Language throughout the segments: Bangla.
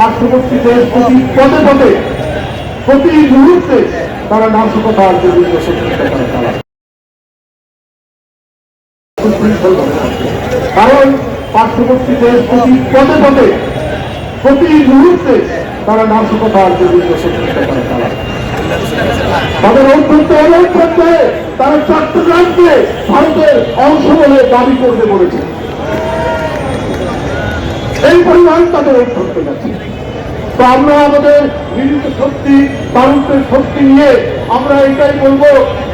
পার্শ্ববর্তী দেশ প্রতি পদে পদে, প্রতি মুহূর্তে তারা নাশকতার বিভিন্ন সত্যতা করে কারণ পার্শ্ববর্তী দেশ প্রতি পদে পদে, প্রতি মুহূর্তে তারা নাশকতার বিভিন্ন সত্যতা করে তাদের অত্যন্ত অনৈক্যে তারা চট্টগ্রামকে ভারতের অংশ বলে দাবি করতে বলেছে। এই পরিমাণ তাদের এই অত্যন্ত গেছে তো আমরা আমাদের মিলিত শক্তি তারুণ্যের শক্তি নিয়ে আমরা এটাই বলব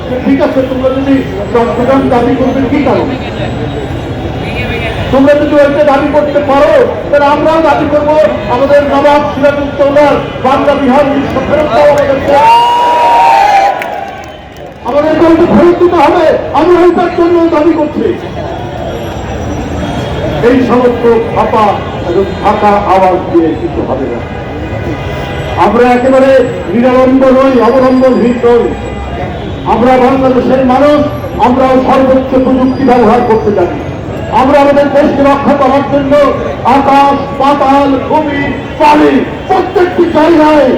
যে ঠিক আছে, তোমরা যদি চট্টগ্রাম দাবি করবে, কি কারণ? তোমরা যদি ওইটা দাবি করতে পারো, তাহলে আমরাও দাবি করব, আমাদের নবাব সিরাজুদ্দৌলার বাংলা বিহার আমাদেরকে। আমাদেরকে ফেরত দিতে হবে আমরা ওইটার জন্য দাবি করছি। এই সমস্ত ফাঁপা ফাঁকা আওয়াজ দিয়ে কিছু হবে না। আমরা একেবারে নিরালম্ব নই, অবলম্বনহীন নই। আমরা বাংলাদেশের মানুষ আমরা সর্বোচ্চ প্রযুক্তি ব্যবহার করতে জানি। আমরা আমাদের দেশকে রক্ষা করার জন্য আকাশ, পাতাল, ভূমি, পানি প্রত্যেকটি জায়গায়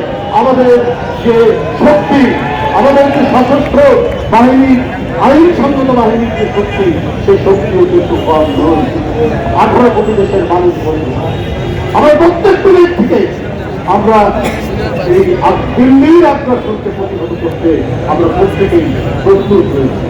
আমাদের যে শক্তি, আমাদের যে সশস্ত্র বাহিনী আইন বাহিনীর যে শক্তি, সেই শক্তিও কিন্তু কম নয় আঠারো কোটি দেশের মানুষ বলি আমরা প্রত্যেক দিনের থেকে আমরা এই দিল্লির দিল্লির আগ্রাসনকে প্রতিহত করতে আমরা প্রত্যেকেই প্রস্তুত রয়েছি।